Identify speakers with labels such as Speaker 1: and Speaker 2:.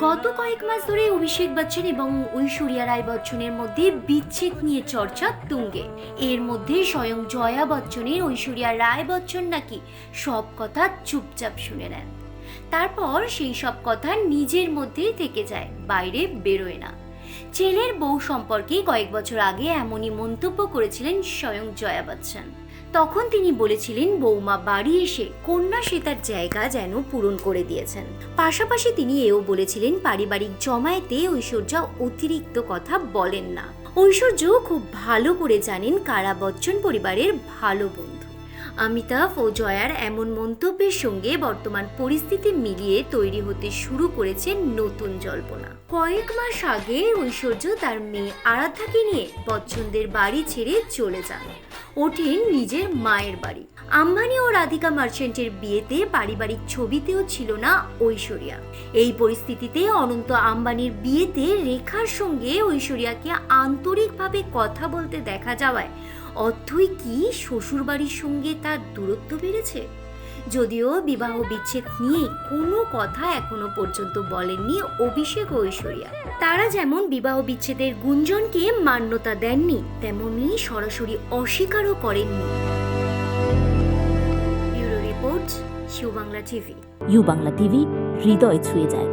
Speaker 1: গত কয়েক মাস ধরে অভিষেক বচ্চন এবং ঐশ্বরিয়া রায় বচ্চনের মধ্যে বিচ্ছেদ নিয়ে চর্চা তুঙ্গে। এর মধ্যে স্বয়ং জয়া বচ্চনের, ঐশ্বরিয়া রায় বচ্চন নাকি সব কথা চুপচাপ শুনে নেন। তারপর সেই সব কথা নিজের মধ্যেই থেকে যায়, বাইরে বেরোয় না। ছেলের বউ সম্পর্কে কয়েক বছর আগে এমনই মন্তব্য করেছিলেন স্বয়ং জয়া বচ্চন। তখন তিনি বলেছিলেন বৌমা বাড়ি এসে কন্যা সীতার জায়গা যেন পূরণ করে দিয়েছেন। পাশাপাশি তিনি এও বলেছিলেন, পারিবারিক জমায়েতে ঐশ্বর্যা অতিরিক্ত কথা বলেন না। ঐশ্বর্য খুব ভালো করে জানেন কারা বচ্চন পরিবারের ভালো বন্ধু। অমিতাভ ও জয়ার এমন মন্তব্যের সঙ্গে বর্তমান পরিস্থিতি মিলিয়ে তৈরি হতে শুরু করেছে নতুন জল্পনা। কয়েক মাস আগে ঐশ্বর্য তার মেয়ে আরাধ্যাকে নিয়ে বচ্চনদের বাড়ি ছেড়ে চলে যান। ওঠেন নিজের মায়ের বাড়ি। আম্বানি ও রাধিকা মার্চেন্টের বিয়েতে পারিবারিক ছবিতেও ছিল না ঐশ্বরিয়া। এই পরিস্থিতিতে অনন্ত আম্বানির বিয়েতে রেখার সঙ্গে ঐশ্বরিয়াকে আন্তরিকভাবে কথা বলতে দেখা যাওয়ায় অর্থই কি শ্বশুরবাড়ির সঙ্গে তার দূরত্ব বেড়েছে? যদিও বিবাহ বিচ্ছেদ নিয়ে কোনো কথা এখনও পর্যন্ত বলেননি অভিষেক ঐশ্বরিয়া। তারা যেমন বিবাহ বিচ্ছেদের গুঞ্জনকে মান্যতা দেননি, তেমনি সরাসরি অস্বীকারও করেননি। ব্যুরো রিপোর্ট শিববাংলা টিভি।
Speaker 2: ইউ বাংলা টিভি, হৃদয় ছুঁয়ে যায়।